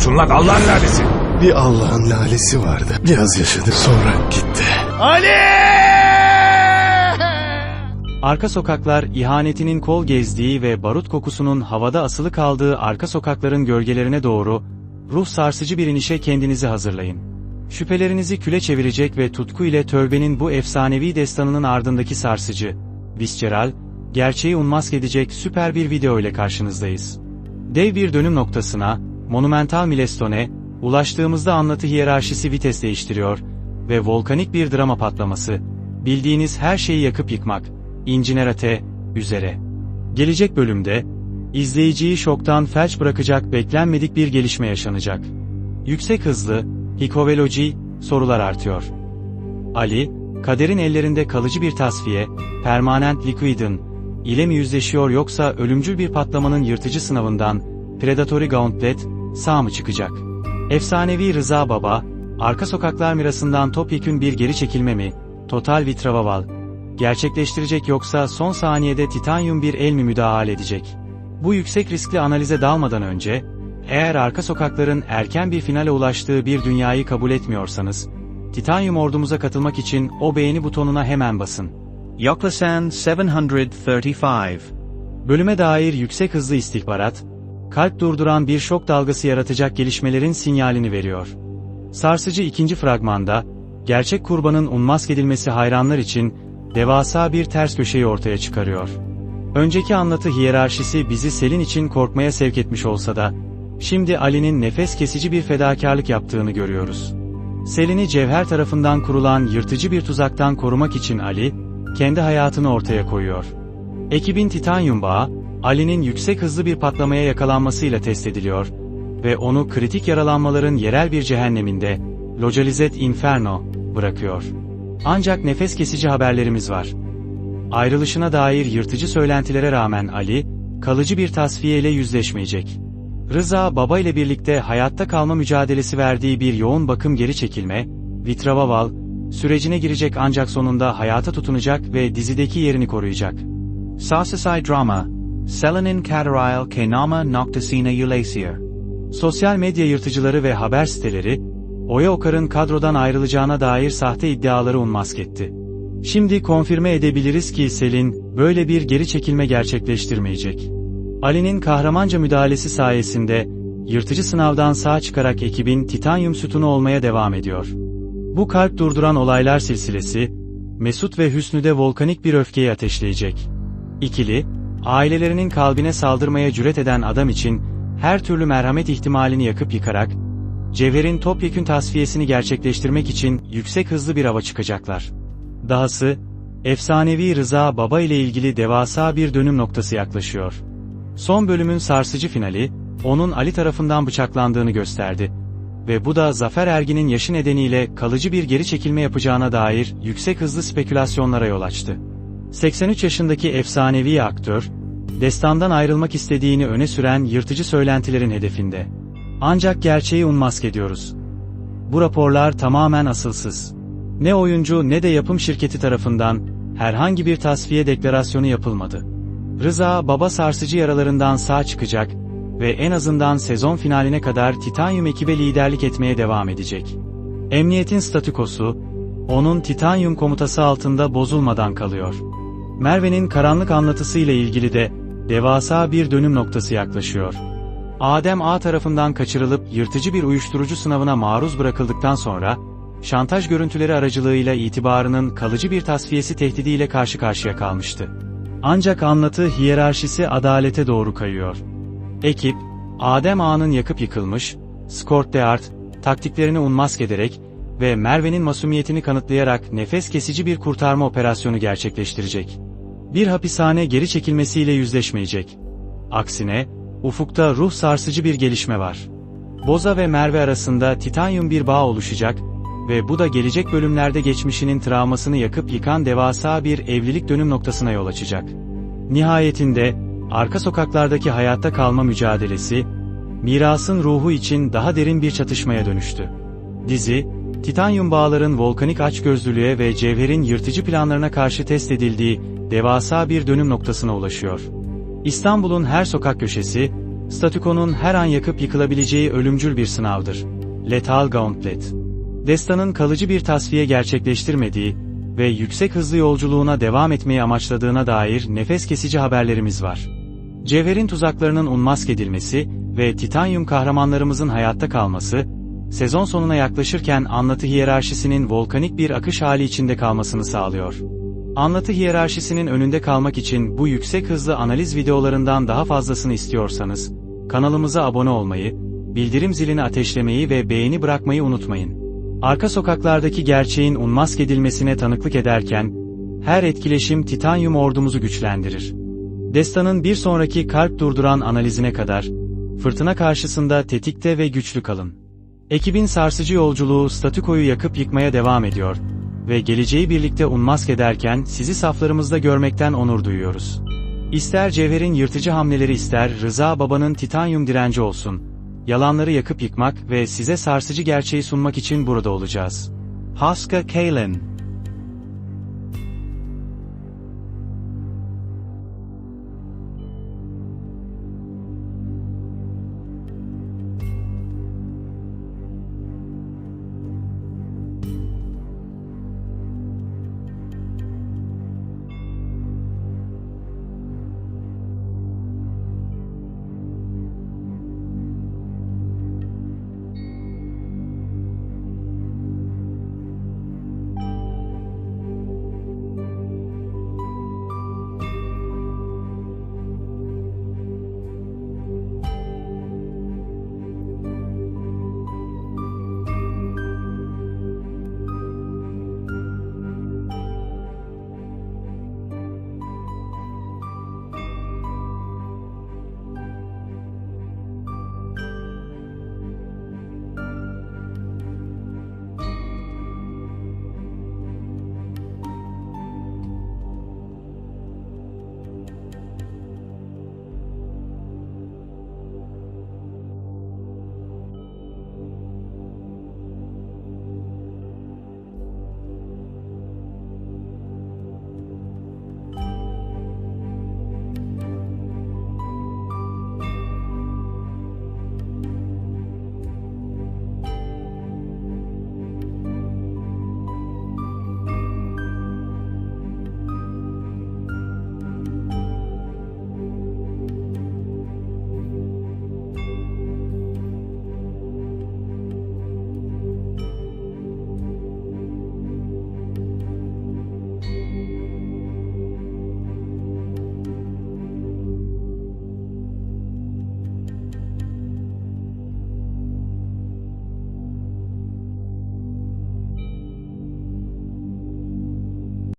yapıyorsun lan Allah'ın lalesi? Bir Allah'ın lalesi vardı. Biraz yaşadı sonra gitti. Arka sokaklar ihanetinin kol gezdiği ve barut kokusunun havada asılı kaldığı arka sokakların gölgelerine doğru ruh sarsıcı bir inişe kendinizi hazırlayın. Şüphelerinizi küle çevirecek ve tutku ile tövbenin bu efsanevi destanının ardındaki sarsıcı, visceral, gerçeği unmask edecek süper bir video ile karşınızdayız. Dev bir dönüm noktasına, monumental milestone, ulaştığımızda anlatı hiyerarşisi vites değiştiriyor ve volkanik bir drama patlaması, bildiğiniz her şeyi yakıp yıkmak, İncinerate, üzere. Gelecek bölümde, izleyiciyi şoktan felç bırakacak beklenmedik bir gelişme yaşanacak. Yüksek hızlı, hikoveloji, sorular artıyor. Ali, kaderin ellerinde kalıcı bir tasfiye, permanent liquidin, ile mi yüzleşiyor yoksa ölümcül bir patlamanın yırtıcı sınavından, Predatory Gauntlet, sağ mı çıkacak? Efsanevi Rıza Baba, arka sokaklar mirasından topyekün bir geri çekilme mi, Total Vitravaval, gerçekleştirecek yoksa son saniyede titanyum bir el mi müdahale edecek? Bu yüksek riskli analize dalmadan önce, eğer arka sokakların erken bir finale ulaştığı bir dünyayı kabul etmiyorsanız, Titanyum ordumuza katılmak için o beğeni butonuna hemen basın. Yoklasan 735. Bölüme dair yüksek hızlı istihbarat, kalp durduran bir şok dalgası yaratacak gelişmelerin sinyalini veriyor. Sarsıcı ikinci fragmanda, gerçek kurbanın unmask edilmesi hayranlar için devasa bir ters köşeyi ortaya çıkarıyor. Önceki anlatı hiyerarşisi bizi Selin için korkmaya sevk etmiş olsa da, şimdi Ali'nin nefes kesici bir fedakarlık yaptığını görüyoruz. Selin'i Cevher tarafından kurulan yırtıcı bir tuzaktan korumak için Ali, kendi hayatını ortaya koyuyor. Ekibin titanyum bağı, Ali'nin yüksek hızlı bir patlamaya yakalanmasıyla test ediliyor ve onu kritik yaralanmaların yerel bir cehenneminde, Localizet Inferno, bırakıyor. Ancak nefes kesici haberlerimiz var. Ayrılışına dair yırtıcı söylentilere rağmen Ali, kalıcı bir tasfiye ile yüzleşmeyecek. Rıza baba ile birlikte hayatta kalma mücadelesi verdiği bir yoğun bakım geri çekilme, Vitravaval, sürecine girecek ancak sonunda hayata tutunacak ve dizideki yerini koruyacak. Sarsasai drama. Selenin Kataril Kenama Noctasina Eulasia. Sosyal medya yırtıcıları ve haber siteleri, Oya Okar'ın kadrodan ayrılacağına dair sahte iddiaları unmask etti. Şimdi konfirme edebiliriz ki Selin, böyle bir geri çekilme gerçekleştirmeyecek. Ali'nin kahramanca müdahalesi sayesinde, yırtıcı sınavdan sağ çıkarak ekibin titanyum sütunu olmaya devam ediyor. Bu kalp durduran olaylar silsilesi, Mesut ve Hüsnü'de volkanik bir öfkeyi ateşleyecek. İkili, ailelerinin kalbine saldırmaya cüret eden adam için, her türlü merhamet ihtimalini yakıp yıkarak, Cevher'in topyekün tasfiyesini gerçekleştirmek için yüksek hızlı bir hava çıkacaklar. Dahası, efsanevi Rıza Baba ile ilgili devasa bir dönüm noktası yaklaşıyor. Son bölümün sarsıcı finali, onun Ali tarafından bıçaklandığını gösterdi. Ve bu da Zafer Ergin'in yaşı nedeniyle kalıcı bir geri çekilme yapacağına dair yüksek hızlı spekülasyonlara yol açtı. 83 yaşındaki efsanevi aktör, destandan ayrılmak istediğini öne süren yırtıcı söylentilerin hedefinde. Ancak gerçeği unmask ediyoruz. Bu raporlar tamamen asılsız. Ne oyuncu ne de yapım şirketi tarafından herhangi bir tasfiye deklarasyonu yapılmadı. Rıza baba sarsıcı yaralarından sağ çıkacak ve en azından sezon finaline kadar Titanium ekibe liderlik etmeye devam edecek. Emniyetin statükosu, onun Titanium komutası altında bozulmadan kalıyor. Merve'nin karanlık anlatısıyla ilgili de devasa bir dönüm noktası yaklaşıyor. Adem A tarafından kaçırılıp yırtıcı bir uyuşturucu sınavına maruz bırakıldıktan sonra, şantaj görüntüleri aracılığıyla itibarının kalıcı bir tasfiyesi tehdidiyle karşı karşıya kalmıştı. Ancak anlatı hiyerarşisi adalete doğru kayıyor. Ekip, Adem Ağa'nın yakıp yıkılmış, Scott Deart, taktiklerini unmask ederek ve Merve'nin masumiyetini kanıtlayarak nefes kesici bir kurtarma operasyonu gerçekleştirecek. Bir hapishane geri çekilmesiyle yüzleşmeyecek. Aksine, ufukta ruh sarsıcı bir gelişme var. Boza ve Merve arasında titanyum bir bağ oluşacak ve bu da gelecek bölümlerde geçmişinin travmasını yakıp yıkan devasa bir evlilik dönüm noktasına yol açacak. Nihayetinde, arka sokaklardaki hayatta kalma mücadelesi, mirasın ruhu için daha derin bir çatışmaya dönüştü. Dizi, titanyum bağların volkanik açgözlülüğe ve cevherin yırtıcı planlarına karşı test edildiği devasa bir dönüm noktasına ulaşıyor. İstanbul'un her sokak köşesi, Statükonun her an yakıp yıkılabileceği ölümcül bir sınavdır. Lethal Gauntlet. Destanın kalıcı bir tasfiye gerçekleştirmediği ve yüksek hızlı yolculuğuna devam etmeyi amaçladığına dair nefes kesici haberlerimiz var. Cevherin tuzaklarının unmask edilmesi ve Titanium kahramanlarımızın hayatta kalması, sezon sonuna yaklaşırken anlatı hiyerarşisinin volkanik bir akış hali içinde kalmasını sağlıyor. Anlatı hiyerarşisinin önünde kalmak için bu yüksek hızlı analiz videolarından daha fazlasını istiyorsanız, kanalımıza abone olmayı, bildirim zilini ateşlemeyi ve beğeni bırakmayı unutmayın. Arka sokaklardaki gerçeğin unmask edilmesine tanıklık ederken, her etkileşim Titanium ordumuzu güçlendirir. Destanın bir sonraki kalp durduran analizine kadar, fırtına karşısında tetikte ve güçlü kalın. Ekibin sarsıcı yolculuğu statükoyu yakıp yıkmaya devam ediyor ve geleceği birlikte unmask ederken sizi saflarımızda görmekten onur duyuyoruz. İster Cevher'in yırtıcı hamleleri ister Rıza Baba'nın titanyum direnci olsun. Yalanları yakıp yıkmak ve size sarsıcı gerçeği sunmak için burada olacağız. Hoska Kalin.